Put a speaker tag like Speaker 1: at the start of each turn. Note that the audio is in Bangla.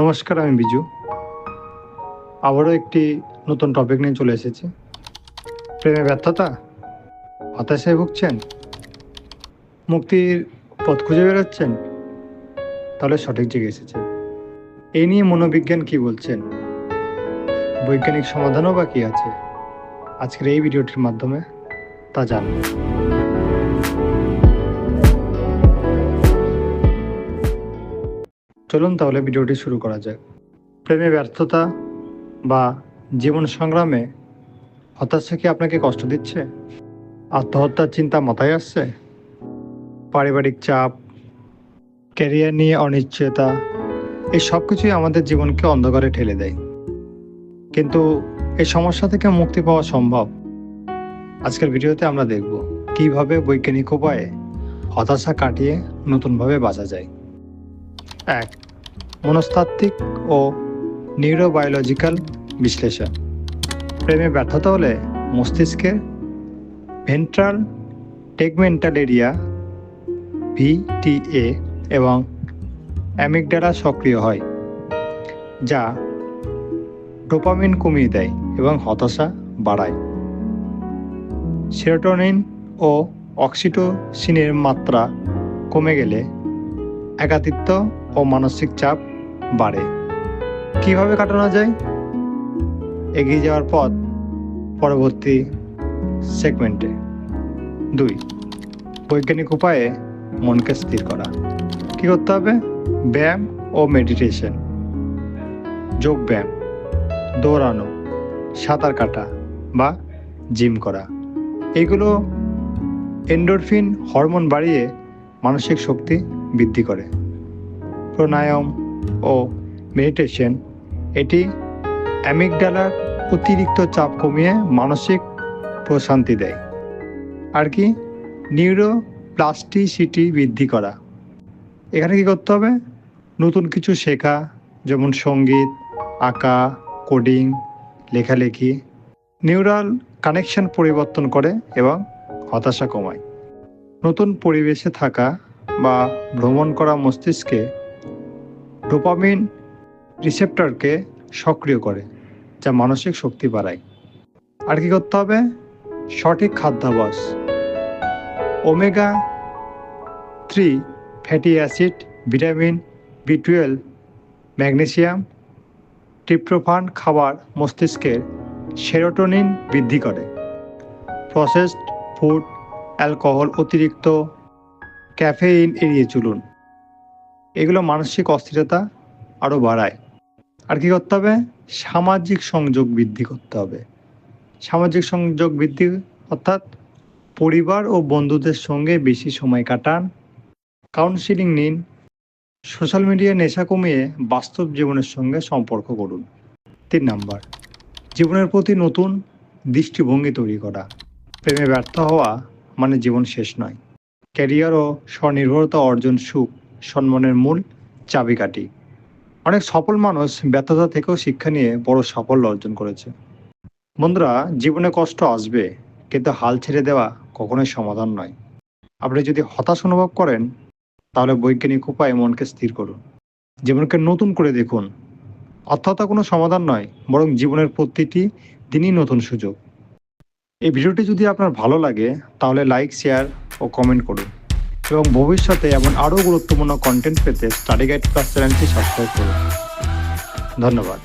Speaker 1: নমস্কার, আমি বিজু। আবারও একটি নতুন টপিক নিয়ে চলে এসেছি। প্রেমে ব্যর্থতা? হতাশায় ভুগছেন? মুক্তির পথ খুঁজে বেরোচ্ছেন তাহলে সঠিক জায়গায় এসেছেন। এই নিয়ে মনোবিজ্ঞান কি বলছেন? বৈজ্ঞানিক সমাধানও বা কি আছে। আজকের এই ভিডিওটির মাধ্যমে তা জানব। চলুন তাহলে ভিডিওটি শুরু করা যাক। প্রেমে ব্যর্থতা বা জীবন সংগ্রামে হতাশা কি আপনাকে কষ্ট দিচ্ছে? আত্মহত্যার চিন্তা মাথায় আসছে? পারিবারিক চাপ, ক্যারিয়ার নিয়ে অনিশ্চয়তা, এই সব কিছুই আমাদের জীবনকে অন্ধকারে ঠেলে দেয়। কিন্তু এই সমস্যা থেকে মুক্তি পাওয়া সম্ভব? আজকের ভিডিওতে আমরা দেখব কীভাবে বৈজ্ঞানিক উপায়ে হতাশা কাটিয়ে নতুনভাবে বাঁচা যায়। এক মনস্তাত্ত্বিক ও নিউরোবায়োলজিক্যাল বিশ্লেষণ। প্রেমে ব্যর্থতা হলে মস্তিষ্কে ভেন্ট্রাল টেগমেন্টাল এরিয়া ভিটিএ এবং অ্যামিগডালা সক্রিয় হয়, যা ডোপামিন কমিয়ে দেয় এবং হতাশা বাড়ায়। সেরোটোনিন ও অক্সিটোসিনের মাত্রা কমে গেলে একাতিত্ব ও মানসিক চাপ বাড়ে। কীভাবে কাটানো যায়? এগিয়ে যাওয়ার পথ পরবর্তী সেগমেন্টে। দুই, বৈজ্ঞানিক উপায়ে মনকে স্থির করা। কি করতে হবে? ব্যায়াম ও মেডিটেশন। যোগ ব্যায়াম, দৌড়ানো, সাঁতার কাটা বা জিম করা। এগুলো এন্ডোরফিন হরমোন বাড়িয়ে মানসিক শক্তি বৃদ্ধি করে। প্রাণায়াম ও মেডিটেশন এটি অ্যামিগডালার অতিরিক্ত চাপ কমিয়ে মানসিক প্রশান্তি দেয়। আর কি? নিউরো প্লাস্টিসিটি বৃদ্ধি করা। এখানে কি করতে হবে? নতুন কিছু শেখা, যেমন সংগীত, আঁকা কোডিং লেখালেখি নিউরাল কানেকশন পরিবর্তন করে এবং হতাশা কমায়। নতুন পরিবেশে থাকা বা ভ্রমণ করা মস্তিষ্কে ডোপামিন রিসেপ্টরকে সক্রিয় করে, যা মানসিক শক্তি বাড়ায়। আর কি করতে হবে? সঠিক খাদ্যাভ্যাস। Omega three fatty acid, vitamin B twelve, magnesium, tryptophan খাবার মস্তিষ্কের সেরোটোনিন বৃদ্ধি করে। প্রসেসড ফুড, অ্যালকোহল অতিরিক্ত ক্যাফেইন এড়িয়ে চলুন। এগুলো মানসিক অস্থিরতা আরও বাড়ায়। আর কি করতে হবে? সামাজিক সংযোগ বৃদ্ধি করতে হবে। সামাজিক সংযোগ বৃদ্ধি অর্থাৎ পরিবার ও বন্ধুদের সঙ্গে বেশি সময় কাটান কাউন্সিলিং নিন সোশ্যাল মিডিয়া নেশা কমিয়ে বাস্তব জীবনের সঙ্গে সম্পর্ক করুন। তিন নাম্বার, জীবনের প্রতি নতুন দৃষ্টিভঙ্গি তৈরি করা। প্রেমে ব্যর্থ হওয়া মানে জীবন শেষ নয়। ক্যারিয়ার ও স্বনির্ভরতা অর্জন সুখ। সম্মানের মূল চাবিকাঠি। অনেক সফল মানুষ ব্যর্থতা থেকেও শিক্ষা নিয়ে বড় সাফল্য অর্জন করেছে। বন্ধুরা, জীবনে কষ্ট আসবে, কিন্তু হাল ছেড়ে দেওয়া কখনোই সমাধান নয়। আপনি যদি হতাশ অনুভব করেন, তাহলে বৈজ্ঞানিক উপায়ে মনকে স্থির করুন। জীবনকে নতুন করে দেখুন। অর্থতা কোনো সমাধান নয়, বরং জীবনের প্রতিটি দিনই নতুন সুযোগ। এই ভিডিওটি যদি আপনার ভালো লাগে, তাহলে লাইক, শেয়ার ও কমেন্ট করুন। এবং ভবিষ্যতে এমন আরও গুরুত্বপূর্ণ কন্টেন্ট পেতে স্টাডি গাইড প্লাস চ্যানেলটি সাবস্ক্রাইব করুন। ধন্যবাদ।